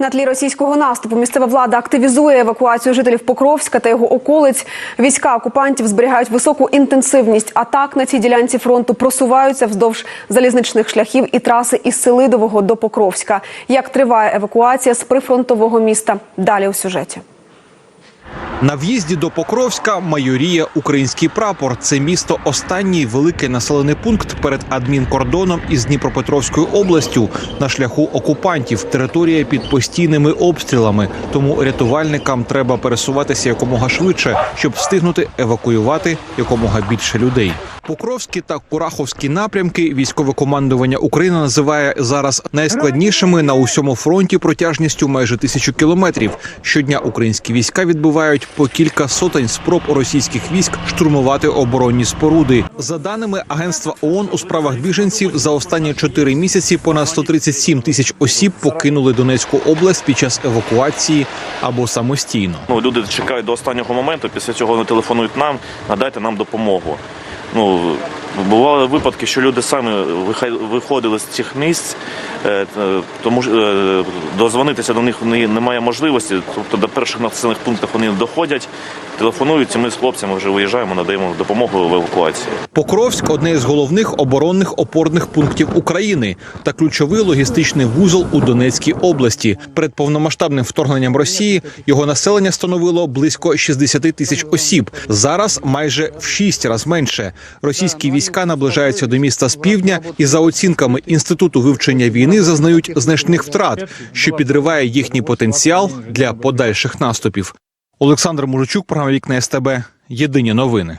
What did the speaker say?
На тлі російського наступу місцева влада активізує евакуацію жителів Покровська та його околиць. Війська окупантів зберігають високу інтенсивність атак на цій ділянці фронту просуваються вздовж залізничних шляхів і траси із Селидового до Покровська. Як триває евакуація з прифронтового міста? Далі у сюжеті. На в'їзді до Покровська майоріє український прапор. Це місто останній великий населений пункт перед адмінкордоном із Дніпропетровською областю на шляху окупантів. Територія під постійними обстрілами. Тому рятувальникам треба пересуватися якомога швидше, щоб встигнути евакуювати якомога більше людей. Покровські та Кураховські напрямки військове командування України називає зараз найскладнішими на усьому фронті протяжністю майже тисячу кілометрів. Щодня українські війська відбивають по кілька сотень спроб російських військ штурмувати оборонні споруди. За даними агентства ООН у справах біженців, за останні чотири місяці понад 137 тисяч осіб покинули Донецьку область під час евакуації або самостійно. Ну, люди чекають до останнього моменту, після цього вони телефонують нам, надайте нам допомогу. Ну, бували випадки, що люди самі виходили з цих місць, е, тому що е, дозвонитися до них не- немає можливості. Тобто до перших населених пунктів вони доходять, телефонують, і ми з хлопцями вже виїжджаємо, надаємо допомогу в евакуації. Покровськ одне із головних оборонних опорних пунктів України та ключовий логістичний вузол у Донецькій області. Перед повномасштабним вторгненням Росії його населення становило близько 60 тисяч осіб. Зараз майже в шість разів менше. Російські війська наближаються до міста з півдня і за оцінками інституту вивчення війни зазнають значних втрат, що підриває їхній потенціал для подальших наступів. Олександр Мужичук, програма Вікна СТБ. Єдині новини.